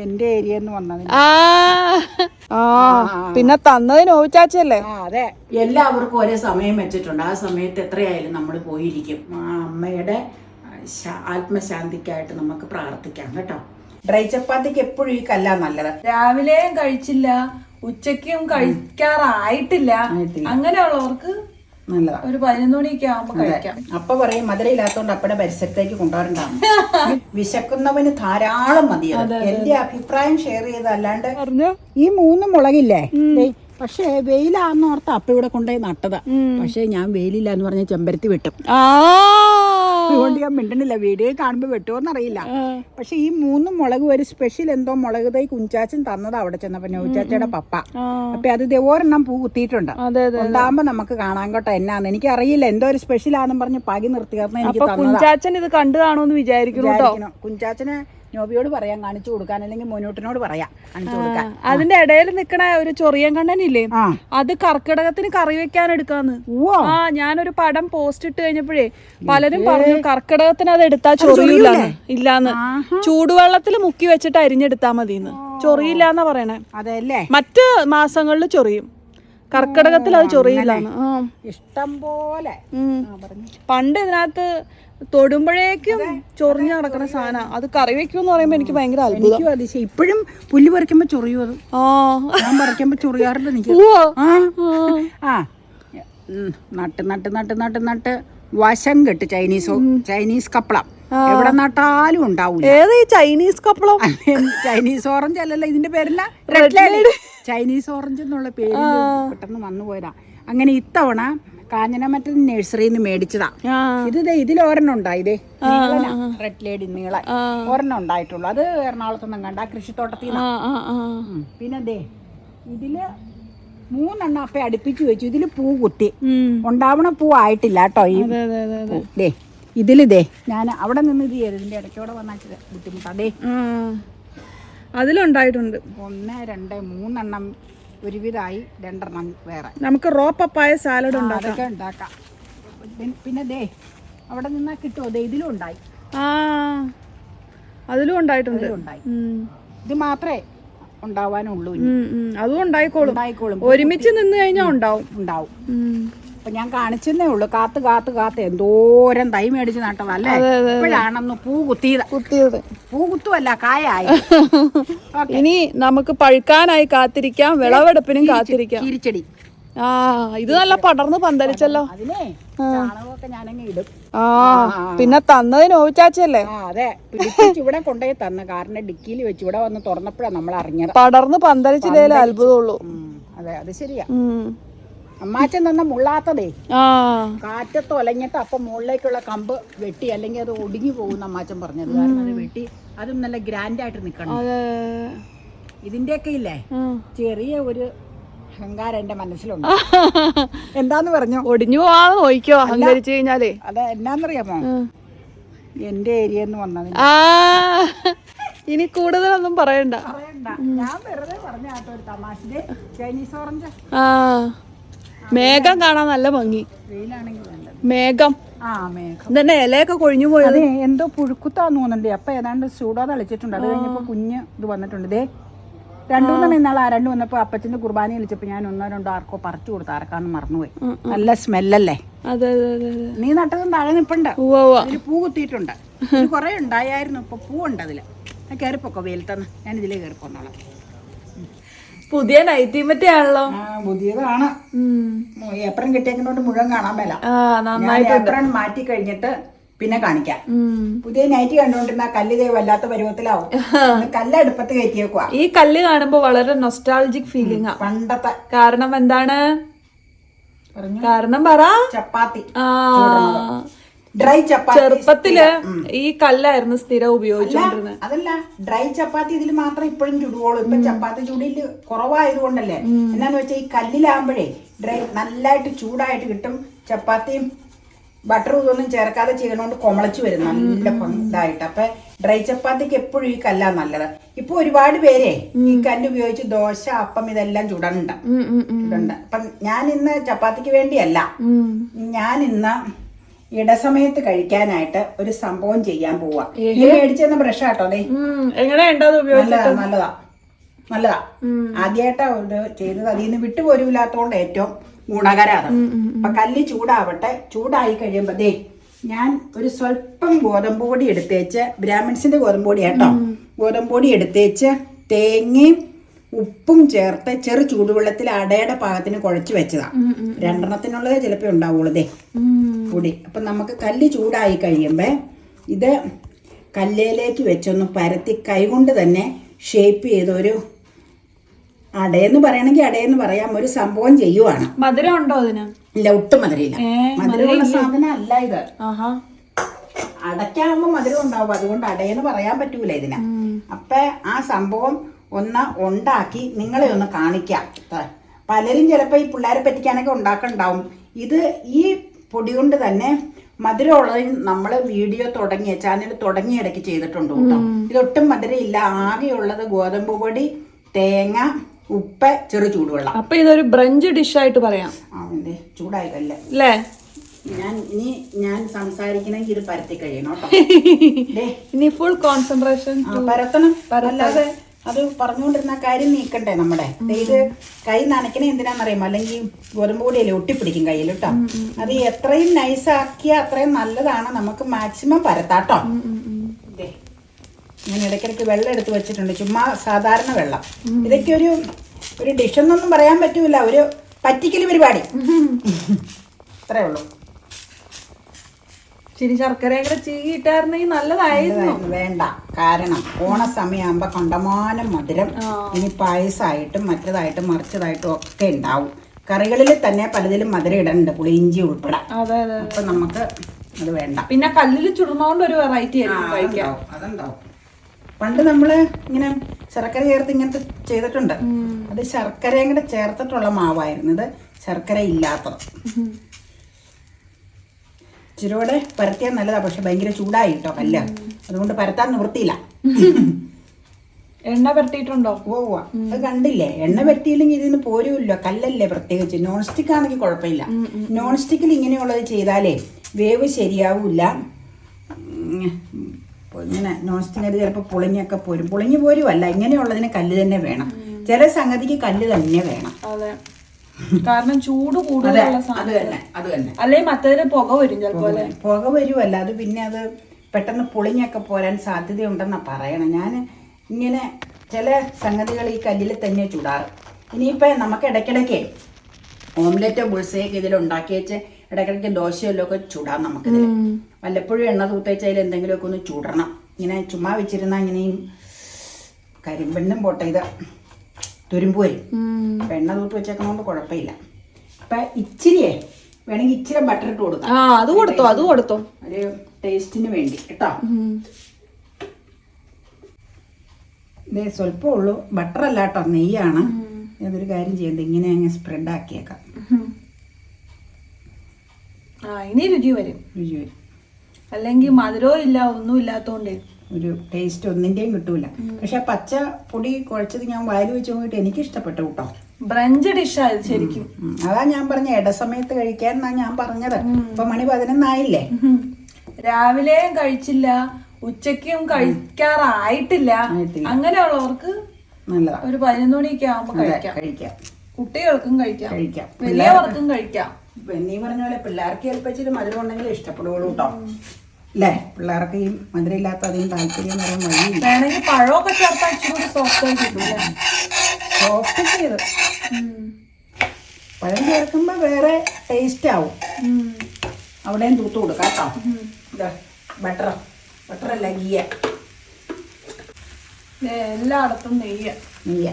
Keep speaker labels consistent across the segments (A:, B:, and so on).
A: എന്റെ ഏരിയ എന്ന്
B: ആ. പിന്നെ തന്നത് നോവിച്ചാച്ചല്ലേ
A: ആ അതെ. എല്ലാവർക്കും ഒരേ സമയം വെച്ചിട്ടുണ്ട്. ആ സമയത്ത് എത്രയായാലും നമ്മൾ പോയിരിക്കും. ആ അമ്മയുടെ ആത്മശാന്തിക്കായിട്ട് നമുക്ക് പ്രാർത്ഥിക്കാം കേട്ടോ. ഡ്രൈ ചപ്പാത്തിക്ക് എപ്പോഴും ഈ കല്ല നല്ലത്.
B: രാവിലെയും കഴിച്ചില്ല ഉച്ചയ്ക്കും കഴിക്കാറായിട്ടില്ല.
A: ആയിട്ടില്ല.
B: അങ്ങനെയുള്ളവർക്ക്
A: നല്ലതാ
B: ഒരു പതിനൊന്ന് മണിയൊക്കെ ആവുമ്പോ കഴിക്കാം.
A: അപ്പ പറയും മധുരയില്ലാത്തോണ്ട് അപ്പടെ പരിസരത്തേക്ക് കൊണ്ടുവരണ്ടാണ് വിശക്കുന്നവന് ധാരാളം മതി എന്റെ അഭിപ്രായം ഷെയർ ചെയ്തല്ലാണ്ട്
B: അല്ലാണ്ട്
A: ഈ മൂന്ന് മുളകില്ലേ? പക്ഷേ വെയിലാന്ന് ഓർത്ത് അപ്പ ഇവിടെ കൊണ്ടുപോയി നട്ടതാ. പക്ഷേ ഞാൻ വെയിലില്ല എന്ന് പറഞ്ഞ ചെമ്പരത്തി വെട്ടും.
B: ആ
A: അതുകൊണ്ട് ഞാൻ മിണ്ടണില്ല വീഡിയോ കാണുമ്പോൾ വെട്ടുമോന്നറിയില്ല പക്ഷെ ഈ മൂന്ന് മുളക് ഒരു സ്പെഷ്യൽ എന്തോ മുളക് തൈ കുഞ്ചാച്ചൻ തന്നത് അവിടെ ചെന്നപ്പോ നോച്ചാച്ചയുടെ പപ്പ. അപ്പൊ അത് ഒരെണ്ണം പൂ കുത്തിയിട്ടുണ്ട്. ഉണ്ടാകുമ്പോ നമുക്ക് കാണാൻ കേട്ടോ എന്നാന്ന്. എനിക്ക് അറിയില്ല എന്തോ ഒരു സ്പെഷ്യൽ ആണെന്ന് പറഞ്ഞ് പകി നിർത്തി എനിക്ക്
B: കുഞ്ചാച്ചൻ ഇത് കണ്ടു കാണുമെന്ന് വിചാരിക്കുന്നു
A: കുഞ്ചാച്ചനെ നോബിയോട് പറയാം കാണിച്ചു കൊടുക്കാൻ അല്ലെങ്കിൽ മോനോട്ടിനോട് പറയാം കാണിച്ചു കൊടുക്കാൻ.
B: അതിന്റെ ഇടയിൽ നിൽക്കണ ഒരു ചൊറിയൻ കണ്ണനില്ലേ? അത് കർക്കിടകത്തിന് കറി വെക്കാൻ എടുക്കാന്ന്. ആ ഞാനൊരു പടം പോസ്റ്റ് ഇട്ട് കഴിഞ്ഞപ്പോഴേ പലരും പറഞ്ഞു കർക്കിടകത്തിന് അത് എടുത്താ ചൊറിയില്ലാന്ന് ഇല്ലാന്ന്. ചൂടുവെള്ളത്തിൽ മുക്കി വെച്ചിട്ട് അരിഞ്ഞെടുത്താ മതിന്ന്. ചൊറിയില്ലാന്ന പറയണേ.
A: അതല്ലേ?
B: മറ്റ് മാസങ്ങളിൽ ചൊറിയും. കർക്കിടകത്തിൽ അത് ചൊറിയില്ലാന്ന്.
A: ഇഷ്ടം പോലെ.
B: പണ്ട് ഇതിനകത്ത് തൊടുമ്പോഴേക്കും ചൊറിഞ്ഞു നടക്കുന്ന സാധന. അത് കറി വെക്കുമെന്ന് പറയുമ്പോ എനിക്ക് ഭയങ്കര അത്ഭുതം.
A: എനിക്കും അതിശയം ഇപ്പോഴും പുല്ല് പറിക്കുമ്പോ ചൊറിയും അത്.
B: ആ.
A: ഞാൻ പറിക്കുമ്പോ ചൊറിയാറുണ്ട് എനിക്ക്.
B: ഉവ്വ.
A: ആ.
B: ആ.
A: ഉം, നട്ട് നട്ട് നട്ട് നട്ട് നട്ട് വശം കെട്ട് ചൈനീസ് ചൈനീസ് കപ്പളം. എവിടെ നട്ടാലും ഉണ്ടാവൂല.
B: ഏത് ഈ ചൈനീസ് കപ്പളം?
A: ചൈനീസ് ഓറഞ്ച് അല്ലല്ലോ ഇതിന്റെ പേരില്ല? റെഡ് ചൈനീസ് ഓറഞ്ച് എന്നുള്ള പേര് പെട്ടെന്ന് വന്നു പോയതാ. അങ്ങനെ ഇത്തവണ കാഞ്ഞനമറ്റ നഴ്സറിയിൽ നിന്ന് മേടിച്ചതാ ഇത് ഇതിൽ ഒരെണ്ണം ഉണ്ടായി ഇതേ റെഡ് ലേഡി നീള. ഒരെണ്ണം ഉണ്ടായിട്ടുള്ളൂ. അത് എറണാകുളത്തൊന്നും കണ്ട കൃഷിത്തോട്ടത്തിൽ. പിന്നെ ദേ ഇതിൽ മൂന്നെണ്ണം അപ്പ അടുപ്പിച്ച് വെച്ചു. ഇതിൽ പൂ കുത്തി. ഉണ്ടാവണ പൂ ആയിട്ടില്ല കേട്ടോ ഈ ദേ ഇതിൽ ദേ ഞാൻ അവിടെ നിന്ന് ഇത് ചെയ്തു ഇതിന്റെ ഇടയ്ക്കൂടെ വന്നാൽ ബുദ്ധിമുട്ടാ. ദേ.
B: അതിലുണ്ടായിട്ടുണ്ട്.
A: ഒന്ന് രണ്ട് മൂന്നെണ്ണം ഒരുവിധമായി രണ്ടെണ്ണം വേറെ.
B: നമുക്ക് റോ പപ്പായ സാലഡ് ഉണ്ടാക്കാം.
A: ഉണ്ടാക്കാം. പിന്നെ ദേ അവിടെ നിന്നാ കിട്ടുമോ ദേ ഇതിലും ഉണ്ടായി.
B: ആ അതിലും ഉണ്ടായിട്ടുണ്ട്.
A: ഉണ്ടായി. ഇത് മാത്രമേ ഉണ്ടാവാനുള്ളൂ.
B: അതും ഉണ്ടായിക്കോളും. ഒരുമിച്ച് നിന്ന് കഴിഞ്ഞാൽ ഉണ്ടാവും.
A: ഉണ്ടാവും. അപ്പൊ ഞാൻ കാണിച്ചെന്നേ ഉള്ളൂ. കാത്ത് കാത്ത് കാത്ത് എന്തോരം തൈ മേടിച്ച് നട്ടതല്ലേ ഇപ്പോഴാണെന്ന് പൂ കുത്തിയത്.
B: കുത്തിയത്.
A: പൂ കുത്തുമല്ല കായായി.
B: ഇനി നമുക്ക് പഴുക്കാനായി കാത്തിരിക്കാം വിളവെടുപ്പിനും കാത്തിരിക്കാം.
A: തിരിച്ചടി
B: ആ ഇത് നല്ല പടർന്ന് പന്തലിച്ചല്ലോ. ആ. പിന്നെ തന്നതിന്
A: ഓവിച്ചാച്ചല്ലേ അതെ. ഇവിടെ കൊണ്ടുപോയി തന്ന. കാരണം ഡിക്കിയിൽ വെച്ച് ഇവിടെ വന്ന് തുറന്നപ്പോഴാണ് നമ്മൾ അറിഞ്ഞത്
B: പടർന്ന് പന്തലിച്ചില്ലേ അത്ഭുതമുള്ളൂ.
A: അതെ അത് ശരിയാ. അമ്മാച്ചൻ തന്ന മുള്ളാത്തതേ. കാറ്റത്ത് ഒലഞ്ഞിട്ട് അപ്പം മുകളിലേക്കുള്ള കമ്പ് വെട്ടി അല്ലെങ്കിൽ അത് ഒടിഞ്ഞു പോകുന്ന അമ്മാച്ചൻ പറഞ്ഞത്. കാരണം അത് വെട്ടി അതും നല്ല ഗ്രാൻഡായിട്ട് നിൽക്കണം
B: അതെ.
A: ഇതിന്റെയൊക്കെ ഇല്ലേ. ചെറിയ ഒരു അഹങ്കാരം എന്റെ മനസ്സിലുണ്ട്. എന്താന്ന് പറഞ്ഞു?
B: ഒടിഞ്ഞു പോവാ അഹങ്കരിച്ചു കഴിഞ്ഞാലേ.
A: അത് എന്നാന്നറിയാമോ. എന്റെ ഏരിയ എന്ന് വന്നത്
B: ഇനി കൂടുതലൊന്നും പറയണ്ട.
A: പറയണ്ട. ഞാൻ വെറുതെ പറഞ്ഞ ഒരു തമാശ. Chinese orange.
B: ആ. മേഘം കാണാൻ നല്ല ഭംഗി. മേഘം. ഇതന്നെ ഇലയൊക്കെ കൊഴിഞ്ഞു പോയത്.
A: എന്തോ പുഴുക്കുത്താന്ന് തോന്നുന്നുണ്ട്. അപ്പൊ ഏതാണ്ട് ചൂടോ തളിച്ചിട്ടുണ്ട് അത് കഴിഞ്ഞപ്പോ കുഞ്ഞ് ഇത് വന്നിട്ടുണ്ട്. ഇതേ രണ്ടു മൂന്നെണ്ണം ഇന്നാൾ ആ രണ്ട് വന്നപ്പോ അപ്പച്ചന്റെ കുർബാന വിളിച്ചപ്പോ ഞാൻ ഒന്നോ രണ്ടോ ആർക്കോ പറിച്ചു കൊടുത്ത് ആർക്കാന്ന് മറന്നുപോയി. നല്ല സ്മെല്ലല്ലേ? നീ നട്ടതും താഴെ നിപ്പുണ്ട്. അതിൽ പൂ കുത്തിയിട്ടുണ്ട്. കൊറേ ഉണ്ടായായിരുന്നു. ഇപ്പൊ പൂ ഉണ്ട് അതിൽ കയറിപ്പോക്കോ വെയിലത്തന്ന്. ഞാൻ ഇതിലേ കയറിപ്പോന്നോളാം
B: പുതിയ നൈറ്റിമറ്റേ ആണല്ലോ
A: ആ പുതിയതാണ്. ഏപ്രൻ കിട്ടിയേക്കുന്നോണ്ട് മുഴുവൻ കാണാൻ മേല. ഏപ്രൻ മാറ്റി കഴിഞ്ഞിട്ട് പിന്നെ കാണിക്കാം. പുതിയ നൈറ്റി കണ്ടുകൊണ്ടിരുന്ന കല്ല് വല്ലാത്ത പരുവത്തിലാവും. ഇന്ന് കല്ല് അടുപ്പത്ത് കയറ്റിയേക്കുവാ.
B: ഈ കല്ല് കാണുമ്പോ വളരെ നൊസ്റ്റാൾജിക് ഫീലിംഗ് ആ.
A: പണ്ടത്തെ
B: കാരണം എന്താണ്?
A: പറഞ്ഞു.
B: കാരണം പറ.
A: ചപ്പാത്തി.
B: ആ.
A: ഡ്രൈ ചപ്പാത്തി
B: ചെറുപ്പത്തിൽ ഈ കല്ലായിരുന്നു സ്ഥിരം ഉപയോഗിച്ചോണ്ടിരുന്നത്
A: അതല്ല ഡ്രൈ ചപ്പാത്തി ഇതിൽ മാത്രം ഇപ്പോഴും ചുടുവോളൂ. ഇപ്പൊ ചപ്പാത്തി ചൂടിൽ കുറവായതുകൊണ്ടല്ലേ? എന്നാന്ന് വെച്ചാൽ ഈ കല്ലിലാകുമ്പോഴേ ഡ്രൈ നല്ലായിട്ട് ചൂടായിട്ട് കിട്ടും. ചപ്പാത്തിയും ബട്ടറും ഇതൊന്നും ചേർക്കാതെ ചെയ്യണോണ്ട് കൊമളച്ചു വരും. നല്ല ഭംഗി- ഇതായിട്ട്. അപ്പൊ ഡ്രൈ ചപ്പാത്തിക്ക് എപ്പോഴും ഈ കല്ലാ നല്ലത്. ഇപ്പൊ ഒരുപാട് പേരെ ഈ കല്ല് ഉപയോഗിച്ച് ദോശ അപ്പം ഇതെല്ലാം ചുടണ്ട. ചുടണ്ട. അപ്പൊ ഞാൻ ഇന്ന് ചപ്പാത്തിക്ക് വേണ്ടിയല്ല. ഞാൻ ഇന്ന് ഇടസമയത്ത് കഴിക്കാനായിട്ട് ഒരു സംഭവം ചെയ്യാൻ പോവാ. മേടിച്ചെന്ന ബ്രഷ്
B: ആട്ടോ
A: നല്ലതാ നല്ലതാ നല്ലതാ. ആദ്യമായിട്ടാ ഒരു ചെയ്തത്. അതിൽ നിന്ന് വിട്ടുപോരൂലാത്തോണ്ട് ഏറ്റവും ഗുണകരാണ്. അപ്പൊ കല്ല് ചൂടാവട്ടെ. ചൂടായി കഴിയുമ്പോ ദേ ഞാൻ ഒരു സ്വല്പം ഗോതമ്പ് പൊടി എടുത്തേച്ച് ബ്രാഹ്മിൺസിന്റെ ഗോതമ്പ് പൊടി കേട്ടോ ഗോതമ്പ് പൊടി എടുത്തേച്ച് തേങ്ങയും ഉപ്പും ചേർത്ത് ചെറു ചൂടുവെള്ളത്തിൽ അടയുടെ പാകത്തിന് കുഴച്ച് വെച്ചതാ. രണ്ടെണ്ണത്തിനുള്ളതേ ചിലപ്പോ ഉണ്ടാവുള്ളൂ ദേ. പൊടി. അപ്പം നമുക്ക് കല്ല് ചൂടായി കഴിയുമ്പോൾ ഇത് കല്ലിലേക്ക് വെച്ചൊന്ന് പരത്തി കൈകൊണ്ട് തന്നെ ഷേപ്പ് ചെയ്തൊരു അടയെന്ന് പറയണമെങ്കിൽ അടയെന്ന് പറയാം. ഒരു സംഭവം ചെയ്യുവാണ്.
B: മധുരം ഉണ്ടോ അതിന്?
A: ഇല്ല ഒട്ടും മധുരയില്ല മധുരമുള്ള സാധനം അല്ല ഇത്. അടയ്ക്കാകുമ്പോൾ മധുരം ഉണ്ടാവും. അതുകൊണ്ട് അടയെന്ന് പറയാൻ പറ്റൂല ഇതിന്. അപ്പൊ ആ സംഭവം ഒന്ന് ഉണ്ടാക്കി നിങ്ങളെ ഒന്ന് കാണിക്കാം. പലരും ചിലപ്പോൾ ഈ പിള്ളേരെ പറ്റിക്കാനൊക്കെ ഉണ്ടാക്കണ്ടാവും. ഇത് ഈ പൊടി കൊണ്ട് തന്നെ മധുരമുള്ളത് നമ്മൾ വീഡിയോ തുടങ്ങിയ ചാനൽ തുടങ്ങിയ ഇടയ്ക്ക് ചെയ്തിട്ടുണ്ട് കേട്ടോ. ഇതൊട്ടും മധുരമില്ല. ആകെയുള്ളത് ഗോതമ്പ് പൊടി തേങ്ങ ഉപ്പ് ചെറു ചൂടുവെള്ളം.
B: അപ്പൊ ഇതൊരു ബ്രഞ്ച് ഡിഷായിട്ട് പറയാം. അല്ലേ
A: ഞാൻ ഇനി ഞാൻ സംസാരിക്കണമെങ്കിൽ ഇത് പരത്തി കഴിയണം കേട്ടോ.
B: ഇനി ഫുൾ കോൺസെൻട്രേഷൻ
A: പരത്തണം. അല്ലാതെ അത് പറഞ്ഞുകൊണ്ടിരുന്ന കാര്യം നീക്കണ്ടേ നമ്മുടെ? ഇത് കൈ നനയ്ക്കണേ എന്തിനാണെന്നറിയാം അല്ലെങ്കിൽ ഗോതമ്പ് പൊടിയല്ലേ ഒട്ടിപ്പിടിക്കും കയ്യിൽ കേട്ടോ. അത് എത്രയും നൈസ് ആക്കിയാൽ അത്രയും നല്ലതാണ് നമുക്ക് മാക്സിമം പരത്താട്ടോ. ഞാൻ ഇടയ്ക്കിടയ്ക്ക് വെള്ളം എടുത്ത് വെച്ചിട്ടുണ്ട്. ചുമ്മാ സാധാരണ വെള്ളം. ഇതൊക്കെ ഒരു ഒരു ഡിഷെന്നൊന്നും പറയാൻ പറ്റൂല. ഒരു പറ്റിക്കൽ പരിപാടി. അത്രേ ഉള്ളൂ.
B: ശരി ശർക്കരയും കൂടെ ചീകിയിട്ടായിരുന്നെങ്കിൽ നല്ലതായിരുന്നു.
A: വേണ്ട. കാരണം ഓണസമയമാകുമ്പോ കണ്ടമാനം മധുരം ഇനി പായസമായിട്ടും മറ്റേതായിട്ടും മറിച്ചതായിട്ടും ഒക്കെ ഉണ്ടാവും. കറികളിൽ തന്നെ പലതിലും മധുരം ഇടണ്ട് പുളിയിഞ്ചി ഉൾപ്പെടെ.
B: അതെ അതെ
A: അപ്പൊ നമുക്ക് അത് വേണ്ട.
B: പിന്നെ കല്ലിൽ ചുടുന്നോണ്ട് ഒരു വെറൈറ്റി ആയിരുന്നു
A: അതുണ്ടാവും പണ്ട് നമ്മൾ ഇങ്ങനെ ശർക്കര ചേർത്ത് ഇങ്ങനത്തെ ചെയ്തിട്ടുണ്ട്. അത് ശർക്കരയും കൂടെ ചേർത്തിട്ടുള്ള മാവായിരുന്നു. ഇത് ശർക്കര ഇല്ലാത്തത്. ഇച്ചിരൂടെ പരത്തിയാൽ നല്ലതാ പക്ഷെ ഭയങ്കര ചൂടായി കേട്ടോ കല്ല്. അതുകൊണ്ട് പരത്താൻ നിവൃത്തിയില്ല.
B: എണ്ണ പരത്തിയിട്ടുണ്ടോ?
A: ഓ അത് കണ്ടില്ലേ? എണ്ണ പറ്റിയില്ലെങ്കിൽ ഇതിന് പോരുമല്ലോ. കല്ലല്ലേ പ്രത്യേകിച്ച്. നോൺ സ്റ്റിക്ക് ആണെങ്കിൽ കുഴപ്പമില്ല. നോൺ സ്റ്റിക്കിൽ ഇങ്ങനെയുള്ളത് ചെയ്താലേ വേവ് ശരിയാവൂല. ഇങ്ങനെ നോൺ സ്റ്റിക്കിന് ചിലപ്പോൾ പുളിങ്ങൊക്കെ പോരും. പുളിങ്ങി പോരുമല്ല ഇങ്ങനെയുള്ളതിന് കല്ല് തന്നെ വേണം. ചില സംഗതിക്ക് കല്ല് തന്നെ വേണം.
B: അതെ. കാരണം ചൂട് കൂടുതലുള്ള സാധനം. അല്ലെ മറ്റേതിന് പുക വരും ചിലപ്പോ
A: പുക വരുമല്ല അത് പിന്നെ അത് പെട്ടെന്ന് പൊളിഞ്ഞൊക്കെ പോരാൻ സാധ്യതയുണ്ടെന്നാ പറയണം. ഞാൻ ഇങ്ങനെ ചില സംഗതികൾ ഈ കല്ലിൽ തന്നെ ചുടാറ്. ഇനിയിപ്പോൾ നമുക്ക് ഇടയ്ക്കിടയ്ക്ക് ഓംലെറ്റോ ബുൾസയൊക്കെ ഇതിൽ ഉണ്ടാക്കി വെച്ച് ഇടയ്ക്കിടയ്ക്ക് ദോശയല്ലോ ഒക്കെ ചുടാം നമുക്കിതിൽ. വല്ലപ്പോഴും എണ്ണ തൂത്തേച്ച് അതിൽ എന്തെങ്കിലുമൊക്കെ ഒന്ന് ചുടണം. ഇങ്ങനെ ചുമ്മാ വെച്ചിരുന്നാൽ ഇങ്ങനെയും കരിമ്പെണ്ണും പോട്ടെ ഇത്. തുരുമ്പ് വരും. അപ്പം എണ്ണ തൂത്ത് കുഴപ്പമില്ല. അപ്പം ഇച്ചിരിയേ വേണമെങ്കിൽ ഇച്ചിരി ബട്ടർ ഇട്ട് കൊടുക്കാം.
B: ആ അത് കൊടുത്തോ അത് കൊടുത്തോ.
A: ഒരു ടേസ്റ്റിന് വേണ്ടി കേട്ടോ? ഇതേ സ്വല്പേ ഉള്ളൂ. ബട്ടർ അല്ല കേട്ടോ നെയ്യാണ്. അതൊരു കാര്യം ചെയ്യുന്നത് ഇങ്ങനെ അങ്ങ് സ്പ്രെഡ് ആക്കിയേക്കാം.
B: ആ ഇനി രുചി വരും.
A: രുചി വരും.
B: അല്ലെങ്കിൽ മധുരവും ഇല്ല ഒന്നും ഇല്ലാത്തോണ്ട്.
A: ഒരു ടേസ്റ്റ് ഒന്നിന്റെയും കിട്ടൂല. പക്ഷെ പച്ച പൊടി കുഴച്ചത് ഞാൻ വായിൽ വെച്ച് നോക്കിയിട്ട് എനിക്ക് ഇഷ്ടപ്പെട്ടു കേട്ടോ.
B: ബ്രഞ്ച് ഡിഷായത് ശരിക്കും.
A: അതാ ഞാൻ പറഞ്ഞ ഇടസമയത്ത് കഴിക്കാൻ എന്നാ ഞാൻ പറഞ്ഞത്. ഇപ്പൊ മണി പതിനൊന്നായില്ലേ.
B: രാവിലെയും കഴിച്ചില്ല ഉച്ചക്കും കഴിക്കാറായിട്ടില്ല. അങ്ങനെയുള്ളവർക്ക്
A: നല്ലതാ.
B: ഒരു പതിനൊന്ന് മണിയൊക്കെ ആവുമ്പോ കഴിക്കാം.
A: കഴിക്കാം.
B: കുട്ടികൾക്കും കഴിക്കാം.
A: കഴിക്കാം.
B: വലിയവർക്കും കഴിക്കാം.
A: നീ പറഞ്ഞ പോലെ പിള്ളേർക്ക് ഏൽപ്പിച്ചിട്ട് മധുരം ഉണ്ടെങ്കിൽ ഇഷ്ടപ്പെടുകയുള്ളൂ കേട്ടോ. അല്ലേ പിള്ളേർക്ക് ഈ മധുരമില്ലാത്ത അധികം താല്പര്യം എന്ന് പറയാൻ വഴിയില്ല.
B: വേണമെങ്കിൽ പഴമൊക്കെ ചേർത്താൽ ഇച്ചിരി കൂടി സോഫ്റ്റ് കിട്ടും അല്ലേ
A: സോഫ്റ്റ് ചെയ്ത്. പഴം ചേർക്കുമ്പോൾ വേറെ ടേസ്റ്റ് ആവും. അവിടെയും തൂത്ത് കൊടുക്കാം കേട്ടോ. ഇതാ ബട്ടർ ബട്ടറല്ല ഗീയ
B: എല്ലായിടത്തും നെയ്യ.
A: നെയ്യ.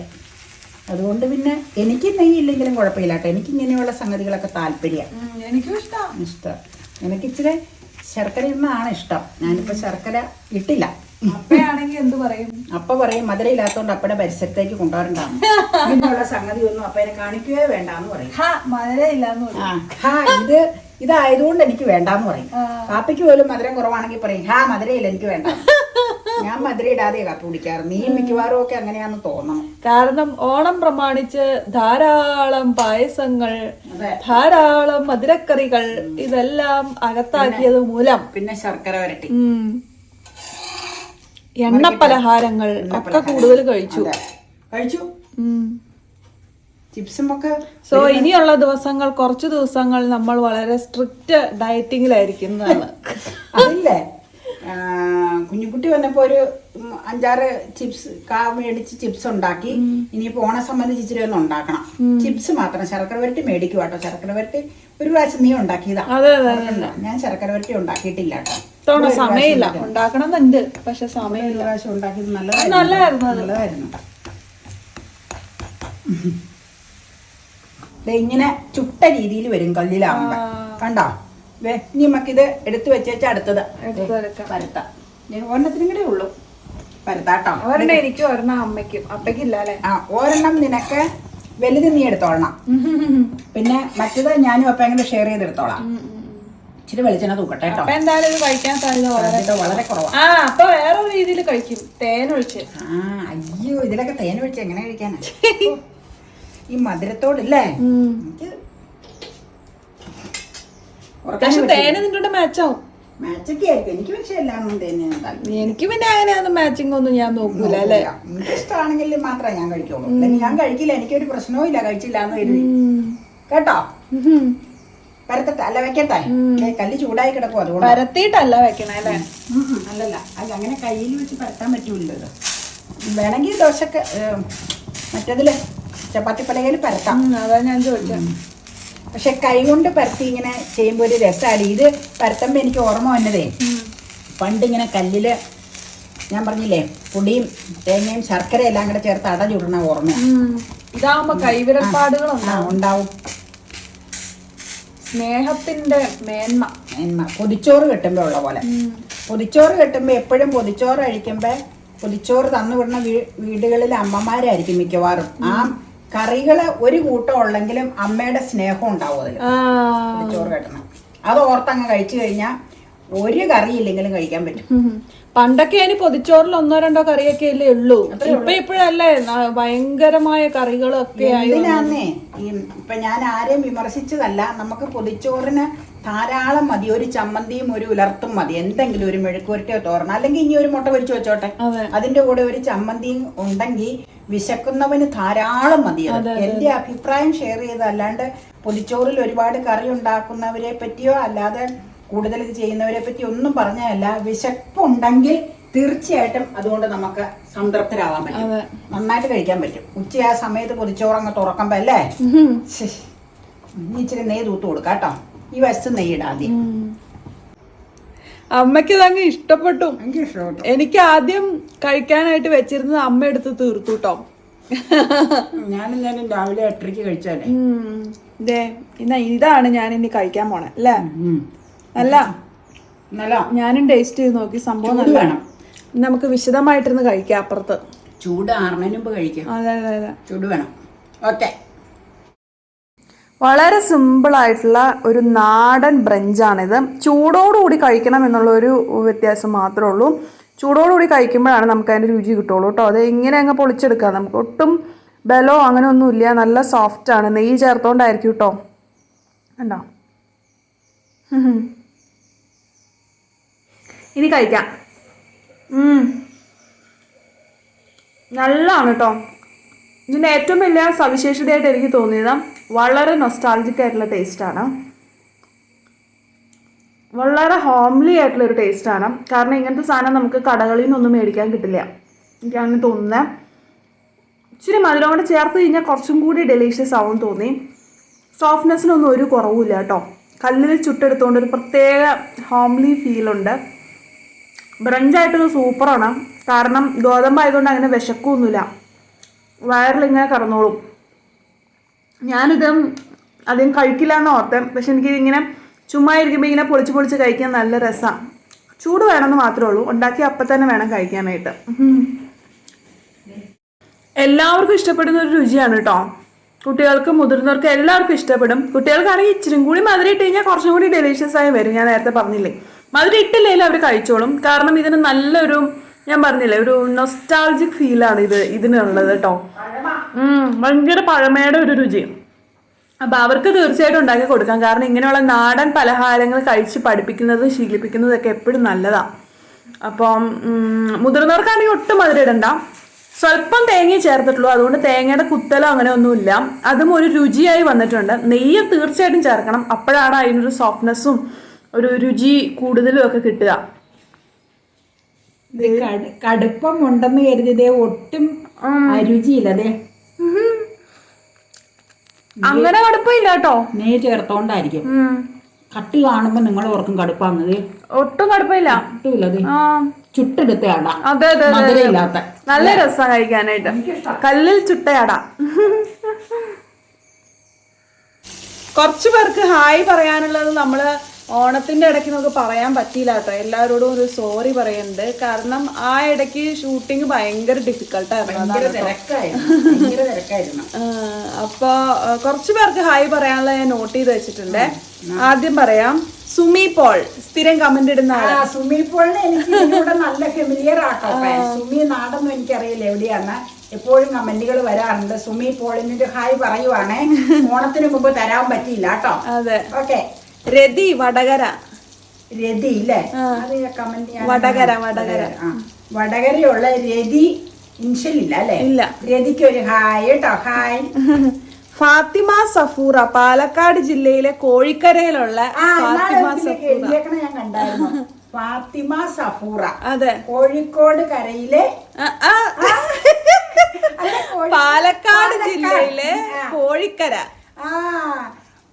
A: അതുകൊണ്ട് പിന്നെ എനിക്ക് നെയ്യില്ലെങ്കിലും കുഴപ്പമില്ല കേട്ടോ. എനിക്ക് ഇങ്ങനെയുള്ള സംഗതികളൊക്കെ താല്പര്യം.
B: എനിക്കും ഇഷ്ടമാണ്
A: ഇഷ്ടം. എനിക്ക് ഇച്ചിരി ശർക്കര ഇന്നാണ് ഇഷ്ടം. ഞാനിപ്പോ ശർക്കര ഇട്ടില്ല.
B: അപ്പയാണെങ്കിൽ എന്ത് പറയും?
A: അപ്പ പറയും മധുര ഇല്ലാത്തോണ്ട് അപ്പയുടെ പരിസരത്തേക്ക് കൊണ്ടുവരണ്ടാണ് ഇങ്ങനെയുള്ള സംഗതി ഒന്നും അപ്പനെ കാണിക്കുകയോ വേണ്ടാന്ന് പറയും. ഇത് ഇതായതുകൊണ്ട് എനിക്ക് വേണ്ടാന്ന് പറയും.
B: പാപ്പയ്ക്ക്
A: കാപ്പിക്ക് പോലും മധുരം കുറവാണെങ്കിൽ പറയും ഹാ മധുരയില്ല എനിക്ക് വേണ്ട. ഞാൻ മധുര ഇടാതെ കാപ്പി കുടിക്കാറ്? നീ മിക്കവാറും ഒക്കെ അങ്ങനെയാന്ന് തോന്നണം.
B: കാരണം ഓണം പ്രമാണിച്ച് ധാരാളം പായസങ്ങൾ ധാരാളം മധുരക്കറികൾ ഇതെല്ലാം അകത്താക്കിയത് മൂലം.
A: പിന്നെ ശർക്കര വരട്ടി.
B: എണ്ണ പലഹാരങ്ങൾ ഒക്കെ കൂടുതൽ കഴിച്ചു.
A: കഴിച്ചു. ചിപ്സും ഒക്കെ
B: സോ ഇനിയുള്ള ദിവസങ്ങൾ കുറച്ച് ദിവസങ്ങൾ നമ്മൾ വളരെ സ്ട്രിക്റ്റ് ഡയറ്റിങ്ങിലായിരിക്കുന്നതാണ്.
A: അതില്ലേ? കുഞ്ഞുകുട്ടി വന്നപ്പോ ഒരു അഞ്ചാറ് ചിപ്സ് കാ മേടിച്ച് ചിപ്സ് ഉണ്ടാക്കി. ഇനിയിപ്പോ ഓണെ സംബന്ധിച്ച് ഇച്ചിരി ഒന്ന് ഉണ്ടാക്കണം. ചിപ്സ് മാത്രം ശർക്കര വരട്ടി മേടിക്കും കേട്ടോ. ശർക്കര വരട്ടി ഒരു പ്രാവശ്യം നീ ഉണ്ടാക്കിയതാ? ഞാൻ ശർക്കര വരട്ടി ഉണ്ടാക്കിയിട്ടില്ല കേട്ടോ.
B: തോണ സമയമില്ല. ഉണ്ടാക്കണമെന്നുണ്ട്. പക്ഷെ സമയം
A: ഒരു പ്രാവശ്യം ഉണ്ടാക്കിയത് നല്ലതായിരുന്നു.
B: നല്ലതായിരുന്നു.
A: നല്ലതായിരുന്നു. ഇങ്ങനെ ചുട്ട രീതിയിൽ വരും കല്ലിലാവുമ്പോ. കണ്ടോ? വേ ഇനി നമുക്കിത് എടുത്തു വെച്ചേച്ച അടുത്തത്. പരത്താം. ഒരെണ്ണത്തിനും കൂടെ ഉള്ളൂ. പരത്താട്ടോ.
B: ഒരെണ്ണം എനിക്കും ഒരെണ്ണം അമ്മയ്ക്കും. അപ്പയ്ക്കില്ല അല്ലേ?
A: ആ ഒരെണ്ണം നിനക്ക് വലുത് നീ എടുത്തോളണം. പിന്നെ മറ്റത് ഞാനും അപ്പ എങ്ങനെ ഷെയർ ചെയ്തെടുത്തോളാം. ഇച്ചിരി വെളിച്ചെണ്ണ തൂക്കട്ടെ കേട്ടോ.
B: അപ്പൊ എന്തായാലും ഇത് കഴിക്കാൻ സാധ്യത വളരെ
A: കുറവാണ്
B: ആ അപ്പൊ വേറെ രീതിയിൽ കഴിക്കും. തേനൊഴിച്ച്
A: ആ അയ്യോ ഇതിലൊക്കെ തേൻ ഒഴിച്ച് എങ്ങനെ കഴിക്കാനാ? ഈ മധുരത്തോടില്ലേ? എനിക്ക്
B: പക്ഷെ തേന് നിന്റെ മാച്ചാവും
A: മാച്ചൊക്കെ ആയിരിക്കും. എനിക്ക് പക്ഷെ എല്ലാം തേന് താല്പര്യം
B: എനിക്ക് പിന്നെ അങ്ങനെയാണ് മാച്ചിങ് ഒന്നും ഞാൻ നോക്കൂല അല്ലേ?
A: എനിക്ക് ഇഷ്ടമാണെങ്കിൽ മാത്രമേ ഞാൻ കഴിക്കുള്ളൂ. അല്ലെങ്കിൽ ഞാൻ കഴിക്കില്ല. എനിക്കൊരു പ്രശ്നവും ഇല്ല. കഴിച്ചില്ല എന്ന് കരുതി കേട്ടോ? പരത്തട്ടെ. അല്ല വെക്കട്ടെ. കല്ല് ചൂടായി കിടക്കും അതുകൊണ്ട്.
B: പരത്തിയിട്ടല്ല വെക്കണേ അല്ലേ?
A: അല്ലല്ല. അല്ല അങ്ങനെ കയ്യിൽ വെച്ച് പരത്താൻ പറ്റൂല്ലോ ഇത്. വേണമെങ്കിൽ ദോശക്ക് മറ്റേതിൽ ചപ്പാത്തി പലകയിൽ പരത്താം
B: അതാ ഞാൻ ചോദിച്ചത്
A: പക്ഷെ കൈ കൊണ്ട് പരത്തി ഇങ്ങനെ ചെയ്യുമ്പോൾ ഒരു രസമാണ് ഇത് പരത്തുമ്പോൾ എനിക്ക് ഓർമ്മ വന്നതേ. പണ്ട് ഇങ്ങനെ കല്ലിൽ ഞാൻ പറഞ്ഞില്ലേ പൊടിയും തേങ്ങയും ശർക്കര എല്ലാം കൂടെ ചേർത്ത് അട ചുടണ ഓർമ്മ.
B: ഇതാവുമ്പോ കൈവിരൽപ്പാടുകളുണ്ട്
A: ഉണ്ടാവും.
B: സ്നേഹത്തിന്റെ മേന്മ.
A: മേന്മ. പൊതിച്ചോറ് കെട്ടുമ്പോ ഉള്ള പോലെ. പൊതിച്ചോറ് കെട്ടുമ്പോ എപ്പോഴും പൊതിച്ചോറ് കഴിക്കുമ്പോൾ പൊതിച്ചോറ് തന്നു വിടുന്ന വീ- വീടുകളിലെ അമ്മമാരായിരിക്കും മിക്കവാറും. ആ കറികൾ ഒരു കൂട്ടം ഉള്ളെങ്കിലും അമ്മയുടെ സ്നേഹം ഉണ്ടാവും അതിൽ ചോറ് കെട്ടണം. അത് ഓർത്തങ്ങ് കഴിച്ചു കഴിഞ്ഞാൽ ഒരു കറി ഇല്ലെങ്കിലും കഴിക്കാൻ പറ്റും.
B: പണ്ടൊക്കെ അതിന് പൊതിച്ചോറിൽ ഒന്നോ രണ്ടോ കറിയൊക്കെ അല്ലേ ഉള്ളൂ. ഇപ്പൊ ഇപ്പോഴല്ലേ? ഭയങ്കരമായ കറികളൊക്കെ
A: എന്തിനാന്നേ? ഇപ്പൊ ഞാൻ ആരെയും വിമർശിച്ചതല്ല. നമുക്ക് പൊതിച്ചോറിന് ധാരാളം മതി. ഒരു ചമ്മന്തിയും ഒരു ഉലർത്തും മതി. എന്തെങ്കിലും ഒരു മെഴുക്കുവരട്ടിയോ തോരണം അല്ലെങ്കിൽ ഇനി ഒരു മുട്ട പൊരിച്ചു വെച്ചോട്ടെ.
B: അതെ.
A: അതിന്റെ കൂടെ ഒരു ചമ്മന്തിയും ഉണ്ടെങ്കിൽ വിശക്കുന്നവന് ധാരാളം മതി എന്റെ അഭിപ്രായം ഷെയർ ചെയ്തല്ലാണ്ട് പൊതിച്ചോറിൽ ഒരുപാട് കറി ഉണ്ടാക്കുന്നവരെ പറ്റിയോ അല്ലാതെ കൂടുതൽ ഇത് ചെയ്യുന്നവരെ പറ്റി ഒന്നും പറഞ്ഞതല്ല. വിശപ്പുണ്ടെങ്കിൽ തീർച്ചയായിട്ടും അതുകൊണ്ട് നമുക്ക് സംതൃപ്തരാവാൻ പറ്റും. നന്നായിട്ട് കഴിക്കാൻ പറ്റും. ഉച്ച ആ സമയത്ത് പൊതിച്ചോറങ്ങ് തുറക്കുമ്പോ അല്ലേ. ഇനി ഇച്ചിരി നെയ് തൂത്ത് കൊടുക്കാം കേട്ടോ. ഈ വശത്ത്
B: നെയ്യിടാതെ. അമ്മയ്ക്ക് ഇതങ്ങ് ഇഷ്ടപ്പെട്ടു.
A: എനിക്ക് ഇഷ്ടപ്പെട്ടു.
B: എനിക്ക് ആദ്യം കഴിക്കാനായിട്ട് വെച്ചിരുന്നത് അമ്മ എടുത്ത് തീർത്തു കേട്ടോ
A: ഞാനും ഞാനും രാവിലെ എട്ടരയ്ക്ക് കഴിച്ചാലേ
B: ഇതേ ഇന്ന ഇതാണ് ഞാൻ ഇനി കഴിക്കാൻ പോണേ അല്ലേ? അല്ല.
A: നല്ല
B: ഞാനും ടേസ്റ്റ് ചെയ്ത് നോക്കി സംഭവം
A: നല്ലതാണ്
B: നല്ല
A: വേണം.
B: നമുക്ക് വിശദമായിട്ടിരുന്ന് കഴിക്കാം അപ്പുറത്ത്.
A: ചൂട് ആറിനും മുമ്പ് കഴിക്കാം.
B: അതെ അതെ അതെ.
A: ചൂട് വേണം. ഓക്കെ.
B: വളരെ സിമ്പിളായിട്ടുള്ള ഒരു നാടൻ ബ്രഞ്ചാണിത് ചൂടോടുകൂടി കഴിക്കണം എന്നുള്ള ഒരു വ്യത്യാസം മാത്രമേ ഉള്ളൂ. ചൂടോടുകൂടി കഴിക്കുമ്പോഴാണ് നമുക്ക് അതിന്റെ രുചി കിട്ടുള്ളൂ കേട്ടോ. അത് എങ്ങനെ അങ്ങ് പൊളിച്ചെടുക്കാം നമുക്ക് ഒട്ടും ബലോ അങ്ങനെ ഒന്നുമില്ല നല്ല സോഫ്റ്റാണ് നെയ്യ് ചേർത്തോണ്ടായിരിക്കും കേട്ടോ. കണ്ടോ? ഇനി കഴിക്കാം. നല്ലതാണ് കേട്ടോ. ഇതിന്റെ ഏറ്റവും വലിയ സവിശേഷതയായിട്ട് എനിക്ക് തോന്നിയത് വളരെ നൊസ്റ്റാൾജിക് ആയിട്ടുള്ള ടേസ്റ്റാണ് വളരെ ഹോംലി ആയിട്ടുള്ള ഒരു ടേസ്റ്റാണ് കാരണം ഇങ്ങനത്തെ സാധനം നമുക്ക് കടകളിൽ നിന്നൊന്നും മേടിക്കാൻ കിട്ടില്ല. എനിക്കങ്ങനെ തോന്നുന്നത് ഇച്ചിരി മധുരം കൂടെ ചേർത്ത് കഴിഞ്ഞാൽ കുറച്ചും കൂടി ഡെലീഷ്യസ് ആവും തോന്നി. സോഫ്റ്റ്നെസ്സിനൊന്നും ഒരു കുറവുമില്ല കേട്ടോ. കല്ലിൽ ചുട്ടെടുത്തുകൊണ്ട് ഒരു പ്രത്യേക ഹോംലി ഫീലുണ്ട് ബ്രഞ്ചായിട്ടൊരു സൂപ്പറാണ് കാരണം ഗോതമ്പായതുകൊണ്ട് അങ്ങനെ വിശക്കൊന്നുമില്ല. വയറിലിങ്ങനെ കടന്നോളും ഞാനിത് അധികം കഴിക്കില്ല എന്ന് ഓർത്തെ. പക്ഷെ എനിക്ക് ഇങ്ങനെ ചുമ്മാ ഇരിക്കുമ്പോൾ ഇങ്ങനെ പൊളിച്ച് പൊളിച്ച് കഴിക്കാൻ നല്ല രസമാണ് ചൂട് വേണമെന്ന് മാത്രമേ ഉള്ളൂ. ഉണ്ടാക്കി അപ്പം തന്നെ വേണം കഴിക്കാനായിട്ട്. എല്ലാവർക്കും ഇഷ്ടപ്പെടുന്ന ഒരു രുചിയാണ് കേട്ടോ കുട്ടികൾക്കും മുതിർന്നവർക്കും എല്ലാവർക്കും ഇഷ്ടപ്പെടും. കുട്ടികൾക്കാണെങ്കിൽ ഇച്ചിരി കൂടി മധുരം ഇട്ട് കഴിഞ്ഞാൽ കുറച്ചും കൂടി ഡെലീഷ്യസ് ആയി വരും. ഞാൻ നേരത്തെ പറഞ്ഞില്ലേ. മധുരം ഇട്ടില്ലെങ്കിലും അവർ കഴിച്ചോളും. കാരണം ഇതിന് നല്ലൊരു ഞാൻ പറഞ്ഞില്ലേ ഒരു നൊസ്റ്റാൾജിക് ഫീലാണ് ഇത് ഇതിനുള്ളത് കേട്ടോ ഭയങ്കര പഴമയുടെ ഒരു രുചി. അപ്പൊ അവർക്ക് തീർച്ചയായിട്ടും ഉണ്ടാക്കി കൊടുക്കാം. കാരണം ഇങ്ങനെയുള്ള നാടൻ പലഹാരങ്ങൾ കഴിച്ച് പഠിപ്പിക്കുന്നത് ശീലിപ്പിക്കുന്നതൊക്കെ എപ്പോഴും നല്ലതാ. അപ്പം മുതിർന്നവർക്കാണെങ്കിൽ ഒട്ടും മധുരം ഇടണ്ട. സ്വല്പം തേങ്ങ ചേർത്തിട്ടുള്ളൂ. അതുകൊണ്ട് തേങ്ങയുടെ കുത്തലോ അങ്ങനെ ഒന്നുമില്ല. അതും ഒരു രുചിയായി വന്നിട്ടുണ്ട്. നെയ്യ് തീർച്ചയായിട്ടും ചേർക്കണം. അപ്പോഴാണ് അതിനൊരു സോഫ്റ്റ്നെസ്സും ഒരു രുചി കൂടുതലും ഒക്കെ കിട്ടുക.
A: ഇത് കടുപ്പം ഉണ്ടെന്ന് കരുതിയതേ ഒട്ടും രുചിയില്ല അതെ
B: അങ്ങനെ കടുപ്പില്ല കേട്ടോ.
A: നെയ്യ് ചേർത്തോണ്ടായിരിക്കും. കട്ടി കാണുമ്പോ നിങ്ങൾ ഓർക്കും കടുപ്പാന്നത്
B: ഒട്ടും കടുപ്പില്ല
A: ഒട്ടുമില്ല അത്
B: ആ.
A: ചുട്ടെടുത്ത അട
B: അതെ അതെ
A: ഇല്ലാത്ത
B: നല്ല രസം കഴിക്കാനായിട്ട്. കല്ലിൽ ചുട്ടയാടാ. കുറച്ചു പേർക്ക് ഹായ് പറയാനുള്ളത് നമ്മൾ ഓണത്തിന്റെ ഇടയ്ക്ക് നമുക്ക് പറയാൻ പറ്റിയില്ല കേട്ടോ. എല്ലാവരോടും ഒരു സോറി പറയുന്നുണ്ട്. കാരണം ആ ഇടയ്ക്ക് ഷൂട്ടിംഗ് ഭയങ്കര ഡിഫിക്കൽട്ടായിരുന്നു അപ്പോൾ കുറച്ച് പേർക്ക് ഹായ് പറയാനുള്ള ഞാൻ നോട്ട് ചെയ്ത് വെച്ചിട്ടുണ്ട്. ആദ്യം പറയാം സുമി പോൾ സ്ഥിരം കമന്റ് ഇടുന്ന
A: സുമി പോളിനെ എനിക്ക് നല്ല ഫെമിലിയർ ആട്ടോ സുമി നാടൊന്നും എനിക്കറിയില്ല എവിടെയാണ്. എപ്പോഴും കമന്റുകൾ വരാറുണ്ട്. സുമി പോളിന് ഒരു ഹായ് പറയുവാണേ. ഓണത്തിന് മുമ്പ് തരാൻ പറ്റിയില്ല കേട്ടോ.
B: അതെ.
A: ഓക്കെ.
B: രതി വടകര.
A: രതി ഇല്ലേ
B: വടകര, വടകര.
A: വടകരയുള്ള രതി ഇല്ല അല്ലേ
B: ഇല്ല.
A: രതിക്ക് ഒരു ഹായ് കേട്ടോ ഹായ്.
B: ഫാത്തിമ സഫൂറ പാലക്കാട് ജില്ലയിലെ കോഴിക്കരയിലുള്ള ഫാത്തിമ സഫൂറ.
A: ഫാത്തിമ സഫൂറ.
B: അതെ.
A: കോഴിക്കോട് കരയിലെ
B: പാലക്കാട്. ജില്ലയിലെ കോഴിക്കര.
A: ആ.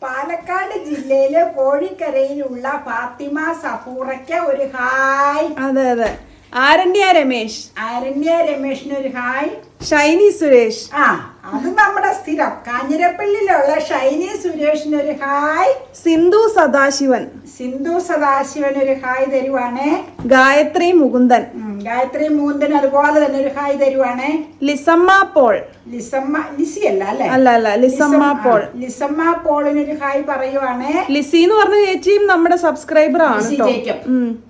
A: പാലക്കാട് ജില്ലയിലെ കോഴിക്കരയിലുള്ള ഫാത്തിമ സഫൂറയ്ക്ക് ഒരു ഹായ്.
B: അതെ അതെ. ആരണ്യ രമേശ്.
A: ആരണ്യ രമേഷിന് ഒരു ഹായ്.
B: ഷൈനി സുരേഷ്.
A: ആ അത് നമ്മുടെ സ്ഥിരം. കാഞ്ഞിരപ്പള്ളിയിലുള്ള ഷൈനി സുരേഷിന് ഒരു ഹായ്.
B: സിന്ധു സദാശിവൻ.
A: സിന്ധു സദാശിവൻ ഒരു ഹായ് തരുവാണ്.
B: ഗായത്രി മുകുന്ദൻ.
A: ഗായത്രി മുകുന്ദൻ അതുപോലെ തന്നെ ഒരു ഹായ് തരുവാണ്.
B: ലിസമ്മ പോൾ.
A: ലിസമ്മ ലിസി അല്ല അല്ലെ?
B: അല്ല അല്ല ലിസമ്മ പോൾ.
A: ലിസമ്മ പോളിന് ഒരു ഹായ് പറയുവാണ്.
B: ലിസി എന്ന് പറഞ്ഞ ചേച്ചിയും നമ്മുടെ സബ്സ്ക്രൈബർ ആണ്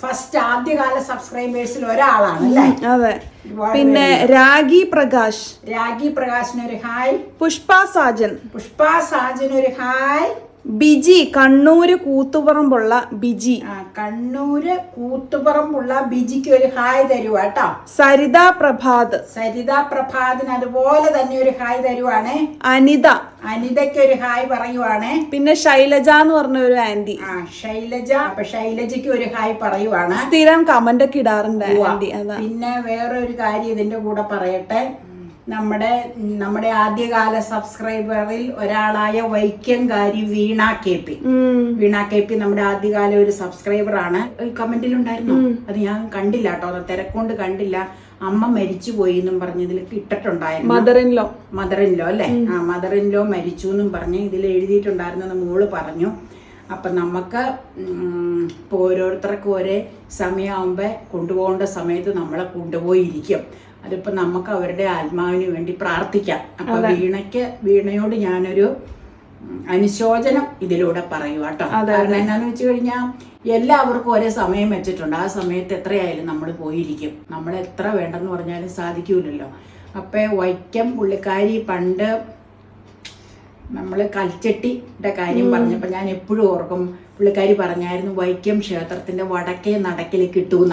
A: ഫസ്റ്റ് ആദ്യകാല സബ്സ്ക്രൈബേഴ്സിൽ ഒരാളാണ് അല്ലേ?
B: അതെ. പിന്നെ രാഗി പ്രകാശ്.
A: രാഗി പ്രകാശിന് ഒരു ഹായ്.
B: പുഷ്പ സാജൻ.
A: പുഷ്പ സാജൻ ഒരു ഹായ്.
B: ബിജി കണ്ണൂര് കൂത്തുപറമ്പുള്ള ബിജി.
A: ആ, കണ്ണൂര് കൂത്തുപറമ്പുള്ള ബിജിക്ക് ഒരു ഹായ് തരുവാട്ടോ
B: സരിത പ്രഭാത്.
A: സരിത പ്രഭാതിന് അതുപോലെ തന്നെ ഒരു ഹായ് തരുവാണേ.
B: അനിത.
A: അനിതയ്ക്ക് ഒരു ഹായ് പറയുവാണേ.
B: പിന്നെ ശൈലജ എന്ന് പറഞ്ഞ ഒരു ആന്റി.
A: ആ ശൈലജ അപ്പൊ ശൈലജയ്ക്ക് ഒരു ഹായ് പറയുവാണ്.
B: സ്ഥിരം കമന്റ് ഒക്കെ ഇടാറുണ്ട് ആന്റി അതാ.
A: പിന്നെ വേറെ ഒരു കാര്യം ഇതിന്റെ കൂടെ പറയട്ടെ. നമ്മുടെ നമ്മുടെ ആദ്യകാല സബ്സ്ക്രൈബറിൽ ഒരാളായ വൈക്കംകാരി Veena K P. Veena K P നമ്മുടെ ആദ്യകാല ഒരു സബ്സ്ക്രൈബർ ആണ് കമന്റിലുണ്ടായിരുന്നു അത് ഞാൻ കണ്ടില്ല കേട്ടോ. അത് തിരക്കൊണ്ട് കണ്ടില്ല. അമ്മ മരിച്ചു പോയി എന്നും പറഞ്ഞ് ഇതിൽ ഇട്ടിട്ടുണ്ടായിരുന്നു.
B: Mother in law
A: mother in law അല്ലേ? ആ മദർ ഇൻ ലോ മരിച്ചു എന്നും പറഞ്ഞ് ഇതിൽ എഴുതിയിട്ടുണ്ടായിരുന്നെന്ന് മോൾ പറഞ്ഞു. അപ്പം നമുക്ക് ഉം, ഇപ്പൊ ഓരോരുത്തർക്കും ഒരേ സമയമാകുമ്പോൾ കൊണ്ടുപോകേണ്ട സമയത്ത് നമ്മളെ കൊണ്ടുപോയിരിക്കും. അതിപ്പോൾ നമുക്ക് അവരുടെ ആത്മാവിന് വേണ്ടി പ്രാർത്ഥിക്കാം. അപ്പൊ വീണയ്ക്ക് വീണയോട് ഞാനൊരു അനുശോചനം ഇതിലൂടെ പറയുക കേട്ടോ കാരണം എന്താന്ന് വെച്ച് കഴിഞ്ഞാൽ എല്ലാവർക്കും ഒരേ സമയം വെച്ചിട്ടുണ്ട്. ആ സമയത്ത് എത്രയായാലും നമ്മൾ പോയിരിക്കും. നമ്മൾ എത്ര വേണ്ടെന്ന് പറഞ്ഞാലും സാധിക്കൂലല്ലോ. അപ്പൊ വൈക്കം പുള്ളിക്കാരി പണ്ട് നമ്മൾ കൽച്ചട്ടിയുടെ കാര്യം പറഞ്ഞപ്പോൾ ഞാൻ എപ്പോഴും ഓർക്കും. പുള്ളിക്കാരി പറഞ്ഞായിരുന്നു വൈക്കം ക്ഷേത്രത്തിന്റെ വടക്കേ നടക്കിൽ കിട്ടൂന്ന.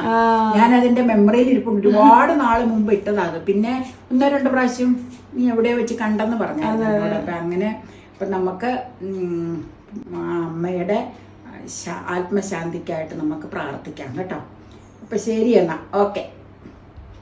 A: ഞാൻ അതിന്റെ മെമ്മറിയിൽ ഇരിപ്പുണ്ട് ഒരുപാട് നാൾ മുമ്പ് ഇട്ടതാ അത് പിന്നെ ഒന്നോ രണ്ടോ പ്രാവശ്യം നീ എവിടെയോ വെച്ച് കണ്ടെന്ന് പറഞ്ഞായിരുന്നു. അപ്പൊ അങ്ങനെ ഇപ്പൊ നമുക്ക് അമ്മയുടെ ആത്മശാന്തിക്കായിട്ട് നമുക്ക് പ്രാർത്ഥിക്കാം കേട്ടോ. അപ്പൊ ശരി എന്നാ. ഓക്കെ.